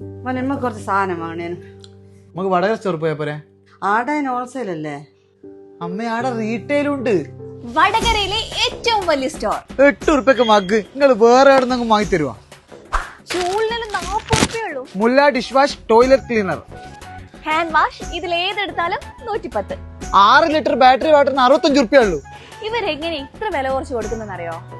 മോനെ കുറച്ച് സാധനം വാങ്ങണേനു. നമുക്ക് വടകര സ്റ്റോർ പോയാ പോരെ? ആടെ ഹോൾസെയിൽ അല്ലേ? അമ്മ ആടെ റീറ്റെയിൽ ഉണ്ട് വടകരയിലെ ഏറ്റവും വലിയ സ്റ്റോർ എട്ട് ഉറുപ്പൊക്കെ മഗ് നിങ്ങൾ വേറെ എവിടെ നിന്ന് വാങ്ങി തരുവാ മുല്ല dish wash toilet cleaner hand wash ഇതിൽ ഏതെടുത്താലും നൂറ്റിപ്പത്ത്. ആറ് ലിറ്റർ ബാറ്ററി വാട്ടറിന് അറുപത്തഞ്ച് ഉറുപ്പ്യ ഉള്ളൂ. ഇവരെങ്ങനെ ഇത്ര വില കുറച്ച് കൊടുക്കുന്നറിയോ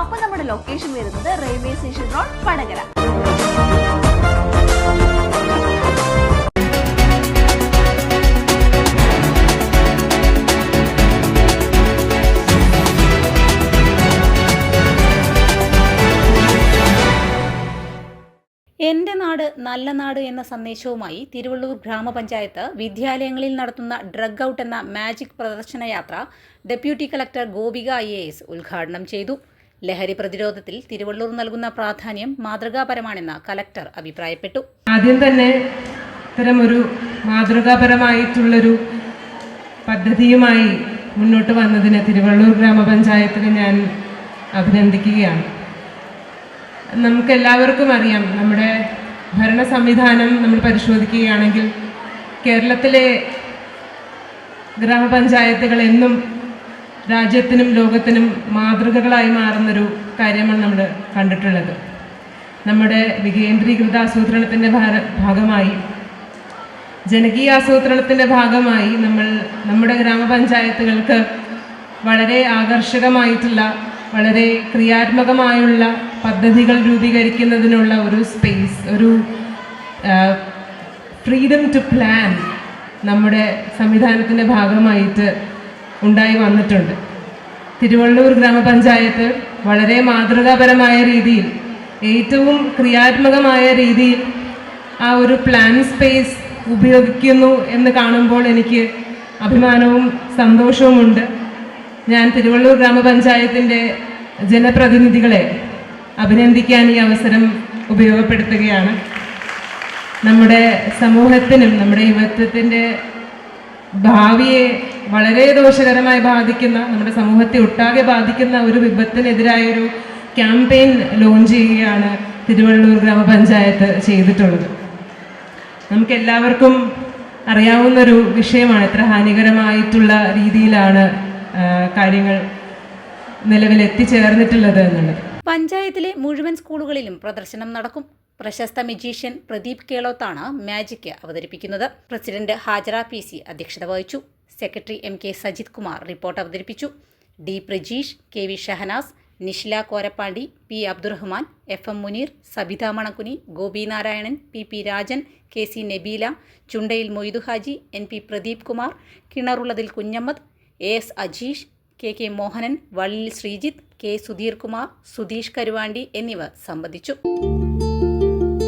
അപ്പൊ നമ്മുടെ ലൊക്കേഷൻ വരുന്നത് റെയിൽവേ സ്റ്റേഷൻ റോഡ് വടകര. എന്റെ നാട് നല്ല നാട് എന്ന സന്ദേശവുമായി തിരുവള്ളൂർ ഗ്രാമപഞ്ചായത്ത് വിദ്യാലയങ്ങളിൽ നടത്തുന്ന ഡ്രഗ് ഔട്ട് എന്ന മാജിക് പ്രദർശന യാത്ര ഡെപ്യൂട്ടി കളക്ടർ ഗോപിക ഐ ഉദ്ഘാടനം ചെയ്തു. ലഹരി പ്രതിരോധത്തിൽ തിരുവള്ളൂർ നൽകുന്ന പ്രാധാന്യം മാതൃകാപരമാണെന്ന് കലക്ടർ അഭിപ്രായപ്പെട്ടു. ആദ്യം തന്നെ ഇത്തരമൊരു മാതൃകാപരമായിട്ടുള്ളൊരു പദ്ധതിയുമായി മുന്നോട്ട് വന്നതിന് തിരുവള്ളൂർ ഗ്രാമപഞ്ചായത്തിന് ഞാൻ അഭിനന്ദിക്കുകയാണ്. നമുക്കെല്ലാവർക്കും അറിയാം നമ്മുടെ ഭരണ സംവിധാനം നമ്മൾ പരിശോധിക്കുകയാണെങ്കിൽ കേരളത്തിലെ ഗ്രാമപഞ്ചായത്തുകൾ എന്നും രാജ്യത്തിനും ലോകത്തിനും മാതൃകകളായി മാറുന്നൊരു കാര്യമാണ് നമ്മൾ കണ്ടിട്ടുള്ളത്. നമ്മുടെ വികേന്ദ്രീകൃത ആസൂത്രണത്തിന്റെ ഭാഗമായി ജനകീയ ആസൂത്രണത്തിന്റെ ഭാഗമായി നമ്മൾ നമ്മുടെ ഗ്രാമപഞ്ചായത്തുകൾക്ക് വളരെ ആകർഷകമായിട്ടുള്ള വളരെ ക്രിയാത്മകമായുള്ള പദ്ധതികൾ രൂപീകരിക്കുന്നതിനുള്ള ഒരു സ്പേസ് ഒരു ഫ്രീഡം ടു പ്ലാൻ നമ്മുടെ സംവിധാനത്തിന്റെ ഭാഗമായിട്ട് ഉണ്ടായി വന്നിട്ടുണ്ട്. തിരുവള്ളൂർ ഗ്രാമപഞ്ചായത്ത് വളരെ മാതൃകാപരമായ രീതിയിൽ ഏറ്റവും ക്രിയാത്മകമായ രീതിയിൽ ആ ഒരു പ്ലാൻ സ്പേസ് ഉപയോഗിക്കുന്നു എന്ന് കാണുമ്പോൾ എനിക്ക് അഭിമാനവും സന്തോഷവുമുണ്ട്. ഞാൻ തിരുവള്ളൂർ ഗ്രാമപഞ്ചായത്തിന്റെ ജനപ്രതിനിധികളെ അഭിനന്ദിക്കാൻ ഈ അവസരം ഉപയോഗപ്പെടുത്തുകയാണ്. നമ്മുടെ സമൂഹത്തിനും നമ്മുടെ യുവത്വത്തിന്റെ ഭാവിയെ വളരെ ദോഷകരമായി ബാധിക്കുന്ന നമ്മുടെ സമൂഹത്തെ ഒട്ടാകെ ബാധിക്കുന്ന ഒരു വിപത്തിനെതിരായ ഒരു ക്യാമ്പയിൻ ലോഞ്ച് ചെയ്യുകയാണ് തിരുവള്ളൂർ ഗ്രാമപഞ്ചായത്ത് ചെയ്തിട്ടുള്ളത്. നമുക്ക് എല്ലാവർക്കും അറിയാവുന്നൊരു വിഷയമാണ് എത്ര ഹാനികരമായിട്ടുള്ള രീതിയിലാണ് കാര്യങ്ങൾ നിലവിൽ എത്തിച്ചേർന്നിട്ടുള്ളത് എന്നുള്ളത്. പഞ്ചായത്തിലെ മുഴുവൻ സ്കൂളുകളിലും പ്രദർശനം നടക്കും. പ്രശസ്ത മജീഷ്യൻ പ്രദീപ് കേളോത്താണ് മാജിക് അവതരിപ്പിക്കുന്നത്. പ്രസിഡന്റ് ഹാജറ പി സി അധ്യക്ഷത വഹിച്ചു. Secretary M K Sajith Kumar report അവതരിപ്പിച്ചു. D Prajeesh K V Shahanas Nishila Korappandi P Abdurahman F M Muneer Sabitha Manakkuni Gopi Narayanan P P Rajan K C Nabeela Chundayil Moythu Haji N P Pradeep Kumar Kinarullathil Kunhammad A S Ajeesh K K Mohanan Vallil Sreejith K Sudheer Kumar Sudheesh Karuvandi എന്നിവർ സംബന്ധിച്ചു.